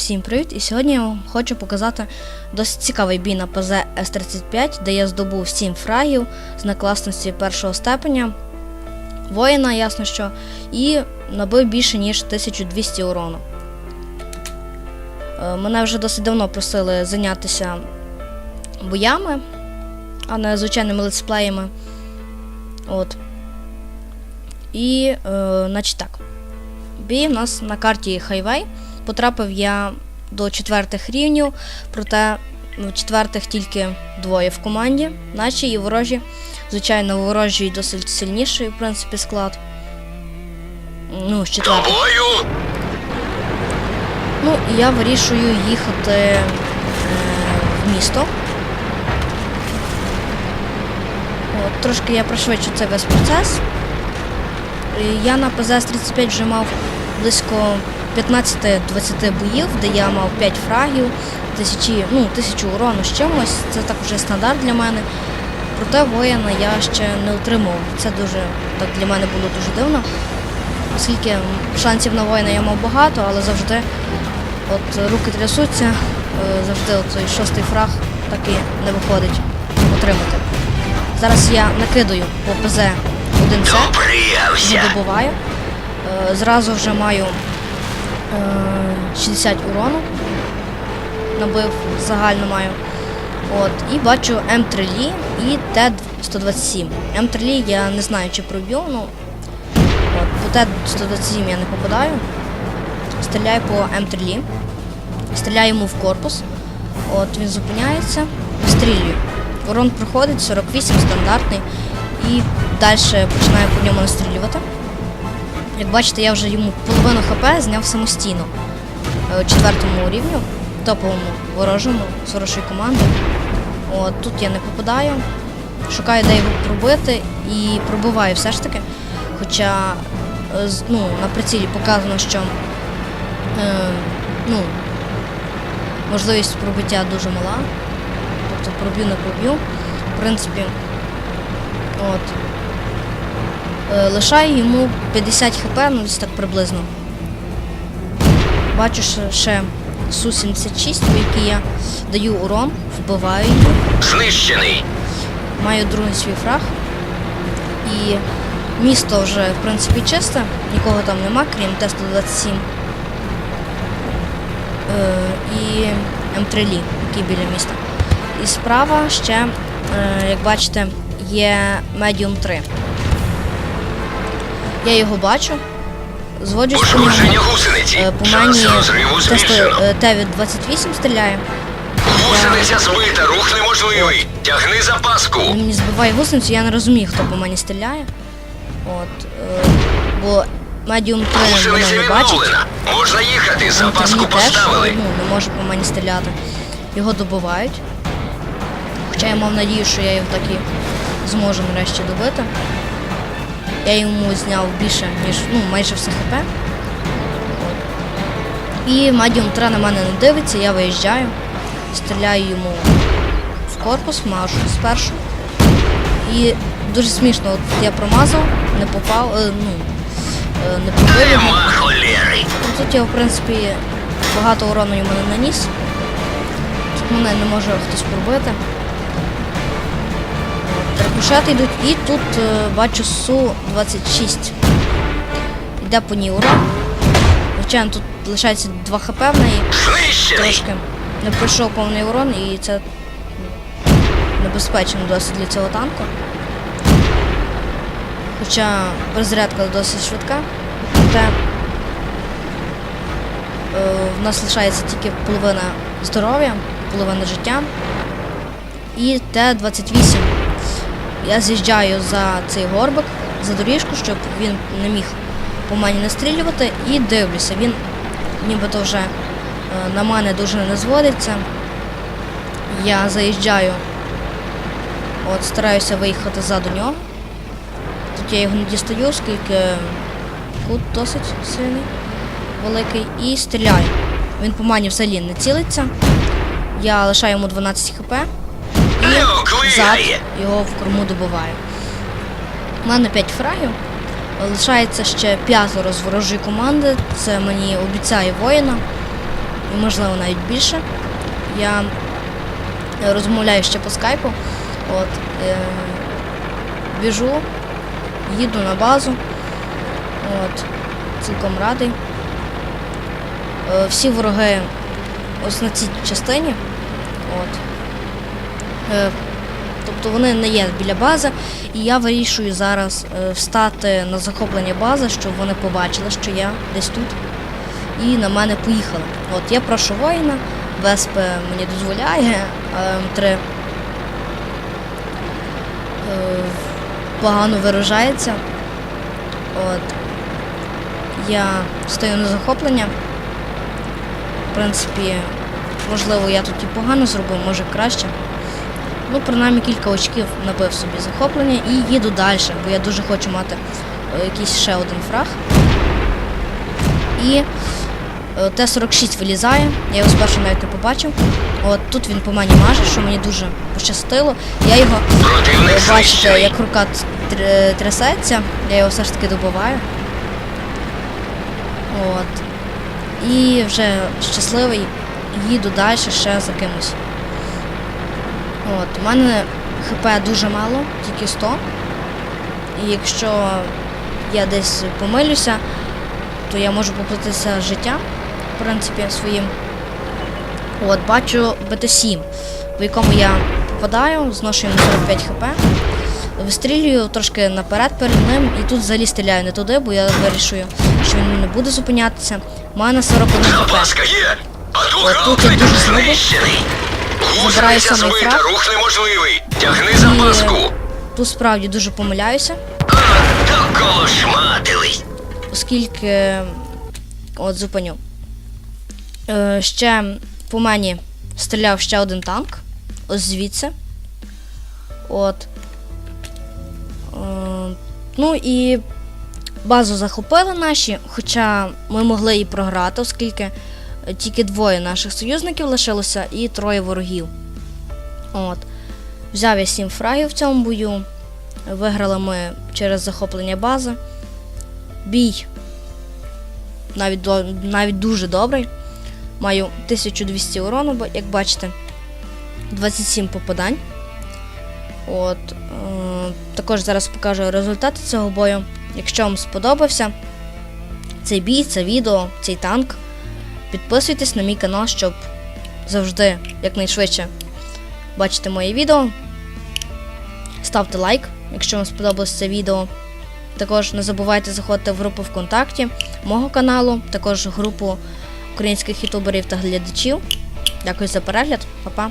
Всім привіт! І сьогодні я вам хочу показати досить цікавий бій на ПЗ С-35, де я здобув 7 фрагів з накласності першого степеня, воїна, ясно що, і набив більше ніж 1200 урону. Е, Мене вже досить давно просили зайнятися боями, а не звичайними летсплеями. От. І, е, значить так. Бій у нас на карті Хайвей. Потрапив я до четвертих рівнів, проте в четвертих тільки двоє в команді, наче і ворожі. Звичайно, ворожі і досить сильніший, в принципі, склад. Ну, з четвертих. Ну, і я вирішую їхати е, в місто. От, трошки я пришвидшу цей весь процес. Я на ПЗС-35 вже мав близько 15-20 боїв, де я мав 5 фрагів, тисячі, ну, тисячу урону з чимось. Це так вже стандарт для мене. Проте воїна я ще не отримав. Це дуже так для мене було дуже дивно. Оскільки шансів на воїна я мав багато, але завжди от руки трясуться, е, завжди цей шостий фраг так і не виходить отримати. Зараз я накидаю по ПЗ 1С, допріявся. добуваю. Е, Зразу вже маю 60 урону. Набив загально маю. От, і бачу М3 Лі і Т-127. М3 Лі я не знаю, чи проб'ю, ну от, по Т-127 я не попадаю. Стріляю по М3 Лі. Стріляю йому в корпус. От він зупиняється, стрілюю. Урон проходить 48 стандартний і далі починаю по ньому настрілювати. Як бачите, я вже йому половину ХП зняв самостійно е, четвертому рівню, топовому ворожому з хорошої команди. От, тут я не попадаю. Шукаю, де його пробити і пробиваю все ж таки. Хоча е, ну, на прицілі показано, що е, ну, можливість пробиття дуже мала. Тобто проб'ю, не проб'ю. В принципі, от. Е, лишаю йому 50 хп, ну десь так приблизно. Бачу ще, ще Су-76, по якій я даю урон, вбиваю її. Знищений. Маю другий свій фраг. І місто вже, в принципі, чисте, нікого там нема, крім Т-127. Е, і М3 Лі, який біля міста. І справа ще, е, як бачите, є Medium 3. Я його бачу. По ньому. Гусениці. Е, По мені розриву тесто е, Т-28 стріляє. Гусениця збита, рух неможливий. Тягни запаску. Він мені збиває гусеницю, я не розумію, хто по мені стріляє. От, е, бо медіум 3 мене не бачить. Можна їхати, запаску теж поставили. ну, не може по мені стріляти. Його добивають. Хоча я мав надію, що я його таки зможу нарешті добити. Я йому зняв більше, ніж ну, майже все хп. І Медіум 3 на мене не дивиться, я виїжджаю, стріляю йому в корпус, машу спершу. І дуже смішно, от я промазав, не попав, е, ну, е, не пробив його. Ну, Тут я, в принципі, багато урону йому не наніс. Тут мене не може хтось пробити. От, йдуть. І тут е, бачу Су-26. Йде по ній урон. Звичайно, тут лишається 2 хп в неї. Трошки не пройшов повний урон і це небезпечно досить для цього танку. Хоча розрядка досить швидка, проте е, в нас лишається тільки половина здоров'я, половина життя. І Т-28. Я з'їжджаю за цей горбик, за доріжку, щоб він не міг по мені настрілювати, і дивлюся, він нібито вже е, на мене дуже не зводиться. Я заїжджаю, от стараюся виїхати ззаду нього. Тут я його не дістаю, оскільки кут досить сильний, великий, і стріляю. Він по мені взагалі не цілиться. Я лишаю йому 12 хп Люк зад його в корму добиваю. У мене 5 фрагів. Лишається ще п'ятеро з ворожої команди. Це мені обіцяє воїна. і можливо навіть більше. Я розмовляю ще по скайпу. От, е, біжу, їду на базу. От, цілком радий. Е, всі вороги ось на цій частині. От. Е, тобто вони не є біля бази, і я вирішую зараз е, встати на захоплення бази, щоб вони побачили, що я десь тут, і на мене поїхали. От я прошу воїна, ВСП мені дозволяє, М3 е, погано виражається. От. Я стою на захоплення. В принципі, можливо, я тут і погано зробив, може краще. Ну, принаймні кілька очків набив собі захоплення і їду далі, бо я дуже хочу мати е, якийсь ще один фраг. І е, Т-46 вилізає, я його спершу навіть не побачив. От тут він по мені маже, що мені дуже пощастило. Я його е, бачите, як рука трясеться, я його все ж таки добиваю. От. І вже щасливий їду далі ще за кимось. От, у мене ХП дуже мало, тільки 100. І якщо я десь помилюся, то я можу поплатитися життям, в принципі, своїм. От, бачу БТ-7, в якому я попадаю, зношу йому 45 хп. Вистрілюю трошки наперед перед ним і тут взагалі стріляю не туди, бо я вирішую, що він не буде зупинятися. У мене 41 хп. От тут я дуже слабо. Знищений. Забираю Гусениця збита, фраг. рух неможливий. Тягни І запаску. тут справді дуже помиляюся, А, та колошматились. оскільки от зупиню. Е, ще по мені стріляв ще один танк. Ось звідси. От. Е, ну і базу захопили наші, хоча ми могли і програти, оскільки е, тільки двоє наших союзників лишилося і троє ворогів. От. Взяв я сім фрагів в цьому бою. Виграли ми через захоплення бази. Бій навіть, навіть дуже добрий. Маю 1200 урону, бо- як бачите, 27 попадань. От, е, також зараз покажу результати цього бою. Якщо вам сподобався цей бій, це відео, цей танк, підписуйтесь на мій канал, щоб завжди якнайшвидше бачити моє відео. Ставте лайк, якщо вам сподобалось це відео. Також не забувайте заходити в групу ВКонтакті мого каналу, також групу українських ютуберів та глядачів. Дякую за перегляд, Па-па.